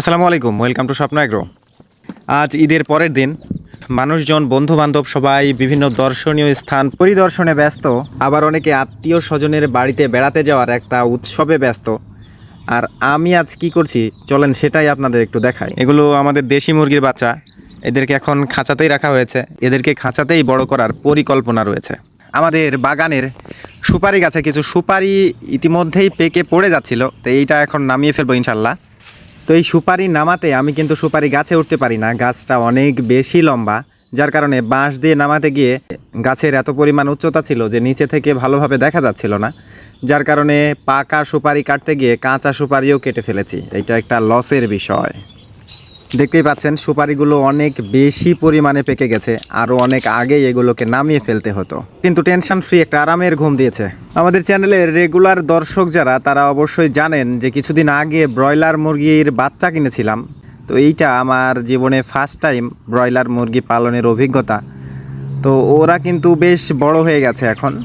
আসসালামু আলাইকুম, welcome to স্বপ্ন এগ্রো। আজ ঈদের পরের দিন, মানুষজন বন্ধু বান্ধব সবাই বিভিন্ন দর্শনীয় স্থান পরিদর্শনে ব্যস্ত। আবার অনেকে আত্মীয় স্বজনের বাড়িতে বেড়াতে যাওয়ার একটা উৎসবে ব্যস্ত। আর আমি আজ কি করছি? চলেন সেটাই আপনাদের একটু দেখাই। এগুলো আমাদের দেশি মুরগির বাচ্চা। এদেরকে এখন খাঁচাতেই রাখা হয়েছে। এদেরকে খাঁচাতেই বড় করার পরিকল্পনা রয়েছে। আমাদের বাগানের সুপারি গাছে কিছু সুপারি ইতিমধ্যেই পেকে পড়ে যাচ্ছিল। তো এইটা এখন নামিয়ে ফেলব ইনশাল্লাহ। তো এই সুপারি নামাতে আমি কিন্তু সুপারি গাছে উঠতে পারি না। গাছটা অনেক বেশি লম্বা, যার কারণে বাঁশ দিয়ে নামাতে গিয়ে গাছের এত পরিমাণ উচ্চতা ছিল যে নিচে থেকে ভালোভাবে দেখা যাচ্ছিল না। যার কারণে পাকা সুপারি কাটতে গিয়ে কাঁচা সুপারিও কেটে ফেলেছি। এটা একটা লসের বিষয়। দেখতেই পাচ্ছেন, সুপারিগুলো অনেক বেশি পরিমাণে পেকে গেছে। আরও অনেক আগেই এগুলোকে নামিয়ে ফেলতে হতো। কিন্তু টেনশন ফ্রি একটা আরামের ঘুম দিয়েছে। আমাদের চ্যানেলের রেগুলার দর্শক যারা, তারা অবশ্যই জানেন যে কিছুদিন আগে ব্রয়লার মুরগির বাচ্চা কিনেছিলাম। তো এইটা আমার জীবনে ফার্স্ট টাইম ব্রয়লার মুরগি পালনের অভিজ্ঞতা। তো ওরা কিন্তু বেশ বড় হয়ে গেছে এখন।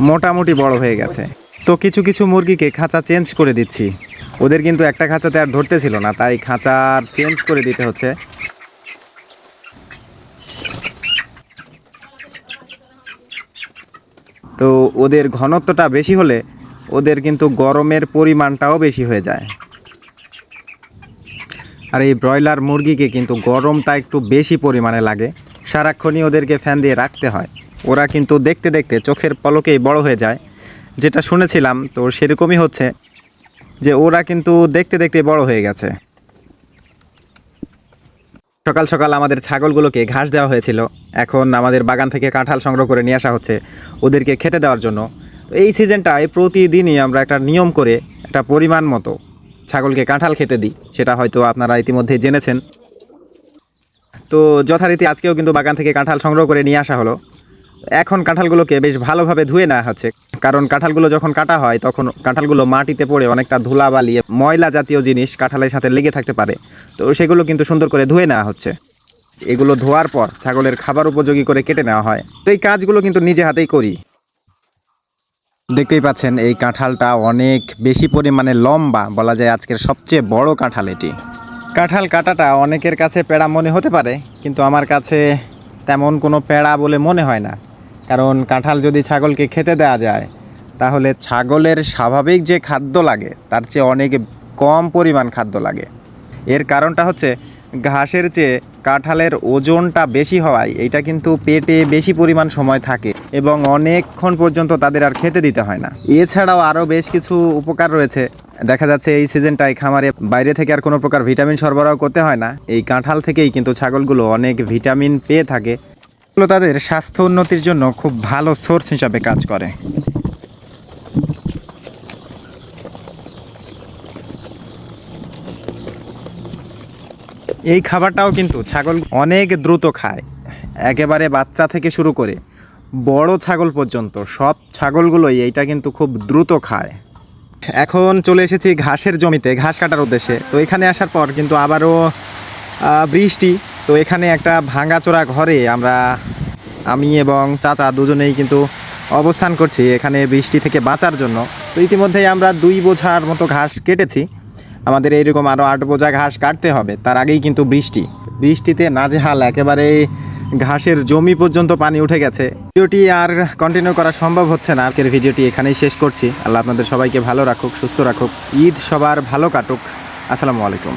মোটামুটি বড় হয়ে গেছে। তো কিছু কিছু মুরগিকে খাঁচা চেঞ্জ করে দিচ্ছি। ওদের কিন্তু একটা খাঁচাতে আর ধরতে ছিল না, তাই খাঁচা চেঞ্জ করে দিতে হচ্ছে। তো ওদের ঘনত্বটা বেশি হলে ওদের কিন্তু গরমের পরিমাণটাও বেশি হয়ে যায়। আর এই ব্রয়লার মুরগিকে কিন্তু গরমটা একটু বেশি পরিমাণে লাগে। সারাক্ষণই ওদেরকে ফ্যান দিয়ে রাখতে হয়। ওরা কিন্তু দেখতে দেখতে চোখের পলকেই বড় হয়ে যায়। যেটা শুনেছিলাম, তো সেরকমই হচ্ছে যে ওরা কিন্তু দেখতে দেখতে বড় হয়ে গেছে। সকাল সকাল আমাদের ছাগলগুলোকে ঘাস দেওয়া হয়েছিল। এখন আমাদের বাগান থেকে কাঁঠাল সংগ্রহ করে নিয়ে আসা হচ্ছে ওদেরকে খেতে দেওয়ার জন্য। তো এই সিজনটায় প্রতিদিনই আমরা একটা নিয়ম করে একটা পরিমাণ মতো ছাগলকে কাঁঠাল খেতে দিই, সেটা হয়তো আপনারা ইতিমধ্যে জেনেছেন। তো যথারীতি আজকেও কিন্তু বাগান থেকে কাঁঠাল সংগ্রহ করে নিয়ে আসা হলো। এখন কাঁঠালগুলোকে বেশ ভালোভাবে ধুয়ে নেওয়া হচ্ছে। কারণ কাঁঠালগুলো যখন কাটা হয়, তখন কাঁঠালগুলো মাটিতে পড়ে অনেকটা ধুলা বালিয়ে ময়লা জাতীয় জিনিস কাঁঠালের সাথে লেগে থাকতে পারে। তো সেগুলো কিন্তু সুন্দর করে ধুয়ে নেওয়া হচ্ছে। এগুলো ধোয়ার পর ছাগলের খাবার উপযোগী করে কেটে নেওয়া হয়। তো এই কাজগুলো কিন্তু নিজে হাতেই করি। দেখতেই পাচ্ছেন, এই কাঁঠালটা অনেক বেশি পরিমাণে লম্বা, বলা যায় আজকের সবচেয়ে বড় কাঁঠাল এটি। কাঁঠাল কাটাটা অনেকের কাছে পেড়া মনে হতে পারে, কিন্তু আমার কাছে তেমন কোনো পেড়া বলে মনে হয় না। কারণ কাঁঠাল যদি ছাগলকে খেতে দেওয়া যায়, তাহলে ছাগলের স্বাভাবিক যে খাদ্য লাগে, তার চেয়ে অনেক কম পরিমাণ খাদ্য লাগে। এর কারণটা হচ্ছে, ঘাসের চেয়ে কাঁঠালের ওজনটা বেশি হওয়ায় এটা কিন্তু পেটে বেশি পরিমাণ সময় থাকে এবং অনেকক্ষণ পর্যন্ত তাদের আর খেতে দিতে হয় না। এছাড়াও আরও বেশ কিছু উপকার রয়েছে। দেখা যাচ্ছে এই সিজনটায় খামারে বাইরে থেকে আর কোনো প্রকার ভিটামিন সরবরাহ করতে হয় না। এই কাঁঠাল থেকেই কিন্তু ছাগলগুলো অনেক ভিটামিন পেয়ে থাকে। এগুলো তাদের স্বাস্থ্য উন্নতির জন্য খুব ভালো সোর্স হিসাবে কাজ করে। এই খাবারটাও কিন্তু ছাগল অনেক দ্রুত খায়। একেবারে বাচ্চা থেকে শুরু করে বড় ছাগল পর্যন্ত সব ছাগলগুলোই এইটা কিন্তু খুব দ্রুত খায়। এখন চলে এসেছি ঘাসের জমিতে, ঘাস কাটার উদ্দেশ্যে। তো এখানে আসার পর কিন্তু আবারও বৃষ্টি তো এখানে একটা ভাঙাচোরা ঘরে আমরা, আমি এবং চাচা দুজনেই কিন্তু অবস্থান করছি এখানে বৃষ্টি থেকে বাঁচার জন্য। তো ইতিমধ্যেই আমরা দুই বোঝার মতো ঘাস কেটেছি। আমাদের এইরকম আরও আট বোঝা ঘাস কাটতে হবে। তার আগেই কিন্তু বৃষ্টি। বৃষ্টিতে নাজেহাল একেবারে ঘাসের জমি পর্যন্ত পানি উঠে গেছে। ভিডিওটি আর কন্টিনিউ করা সম্ভব হচ্ছে না। আজকের ভিডিওটি এখানেই শেষ করছি। আল্লাহ আপনাদের সবাইকে ভালো রাখুক, সুস্থ রাখুক। ঈদ সবার ভালো কাটুক। আসসালামু আলাইকুম।